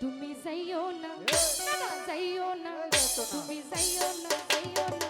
তুমি যাইও না যাইও না। তুমি যাইও না যাইও না।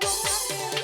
Tô na beleza.